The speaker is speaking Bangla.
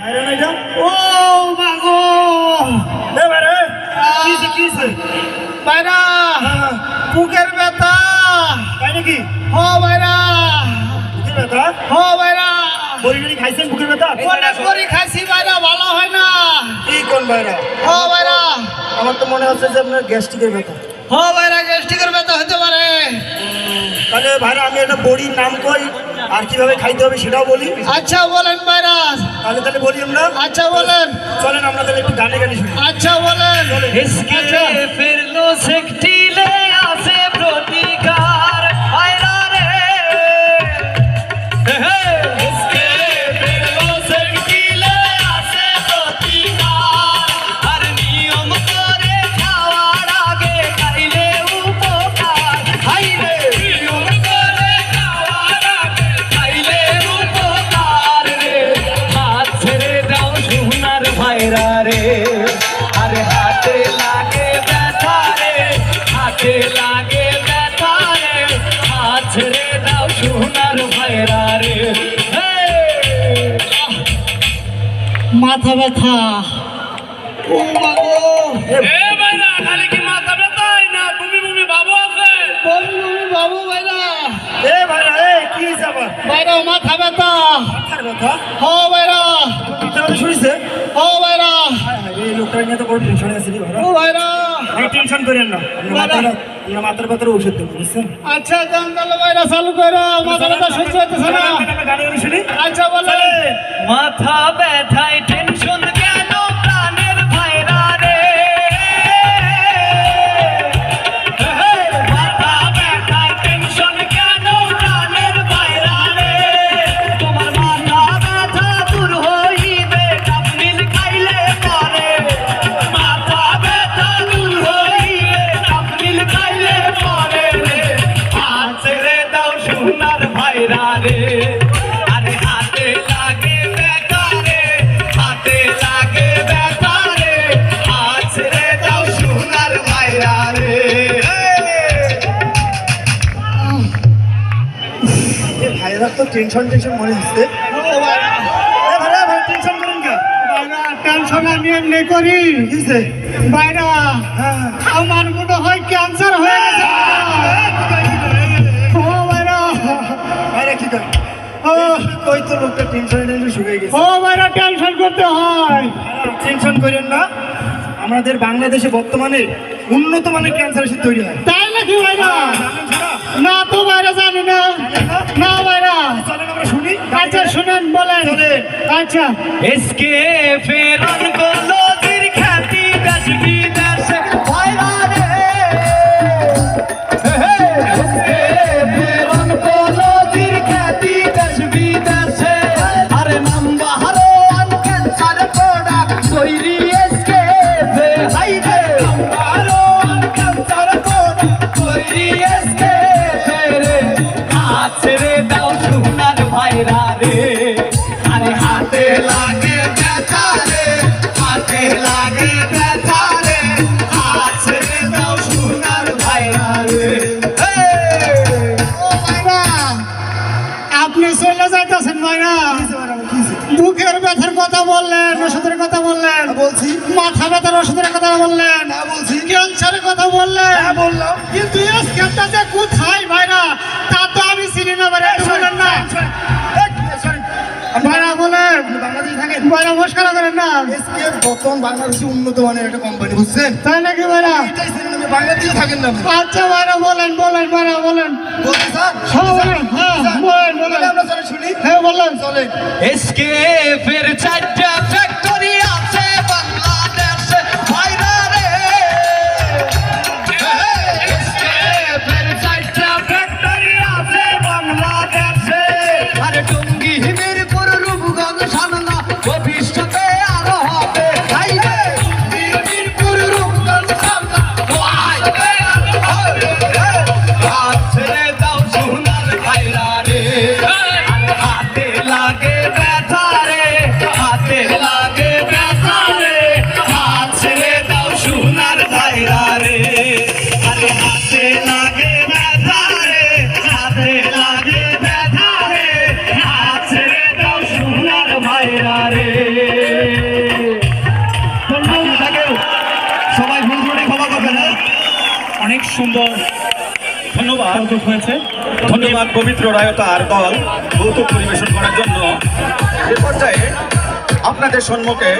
না ও মাগো এ বাইরে কিসে কিসে বাইরা হ্যাঁ বুকের ব্যথা তাই নাকি হ বাইরা বুকের ব্যথা হ বাইরা বড়ি বড়ি খাইছেন বুকের ব্যথা অনেক খাইছি বাইরা ভালো হয় না কি কোন বাইরা হ বাইরা আমার তো মনে হচ্ছে যে আপনার গ্যাস্ট্রিকের ব্যথা হ বাইরা গ্যাস্ট্রিকের ব্যথা হতে পারে তাহলে ভাইরা আমি একটা বড়ির নাম কই আর কীভাবে খাইতে হবে সেটাও বলি। আচ্ছা বলেন ভাইরাস তাহলে তাহলে বলি আমরা। আচ্ছা বলেন। চলেন আমরা তাহলে একটু গানে গানে শুনি। আচ্ছা বলেন। আচ্ছা। ফিরলো সেকটিলে হাতে লাগে ব্যথা রে হাত ছেড়ে দাও সোনার ভাইরা রে মাথা ব্যথা। ও মাগো এ ভাইরা খালি কি মাথা ব্যথাই না? তুমি তুমি বাবু আছে? আমি বাবু বাইরা এ ভাইরা এ কি হয়েছে আবার? মাথা ব্যথা। মাথার ব্যথা? হ বাইরা মাথার ব্যথা শুনেছে হ বাইরা এই লোকটা নিয়ে তো বড় টেনশনে আছে রে ভাইরা। ও আপনি টেনশন করেন না। আমরা মাথার ব্যথার ওষুধ দেবো বুঝছেন? আচ্ছা গান তাহলে বাইরা চালু করো মাথা ব্যথা সহ্য হতেছে না। আচ্ছা বলে মাথা ব্যথায় টেনশন ভাইরা তো টেনশন টেনশন মনে হচ্ছে। টেনশন করেন কে টেনশন আমি এমনি করি। বাইরা আমার মনে হয় ক্যান্সার হয়ে গেছে। করতে হয়। টেনশন করেন না আমাদের বাংলাদেশে বর্তমানে উন্নত মানের ক্যান্সার ওষুধ তৈরি হয়। তাই নাকি ভাইরা না তো ভাইরা জানি না। না ভাইরা আচ্ছা শুনেন বলেন। আচ্ছা। এসকে ফেরান বুকের ব্যথার কথা বললেন ওষুধের কথা বললেন। বলছি। মাথা ব্যথার ওষুধের কথা বললেন। হ্যাঁ বলছি। ক্যান্সারের কথা বললেন। হ্যাঁ বললাম। কিন্তু যে কোথায় ভাইরা তা তো আমি চিনি না ভাইরা একটু না। ভাইরা বলেন। থাকেন? ভাইরা মস্কারা করেন না। এসকে বর্তমান বাংলাদেশে উন্নত মানের একটা কোম্পানি বুঝছেন? তাই নাকি ভাইরা? বাংলাদেশে থাকেন না আচ্ছা ভাইরা বলেন বলেন ভাইরা বলেন। বলছি স্যার। বললাম চলে এসকে ফের চারটা ফ্যাক্টরি আছে বাংলাদেশে। ভাইরা রে। এসকে ফের চারটা ফ্যাক্টরি আছে বাংলাদেশে। আর টঙ্গি হিমে সুন্দর ধন্যবাদ। হয়েছে। ধন্যবাদ পবিত্র রায়তা আর দল ভৌত পরিবেশন করার জন্য। এ পর্যায়ে আপনাদের সম্মুখে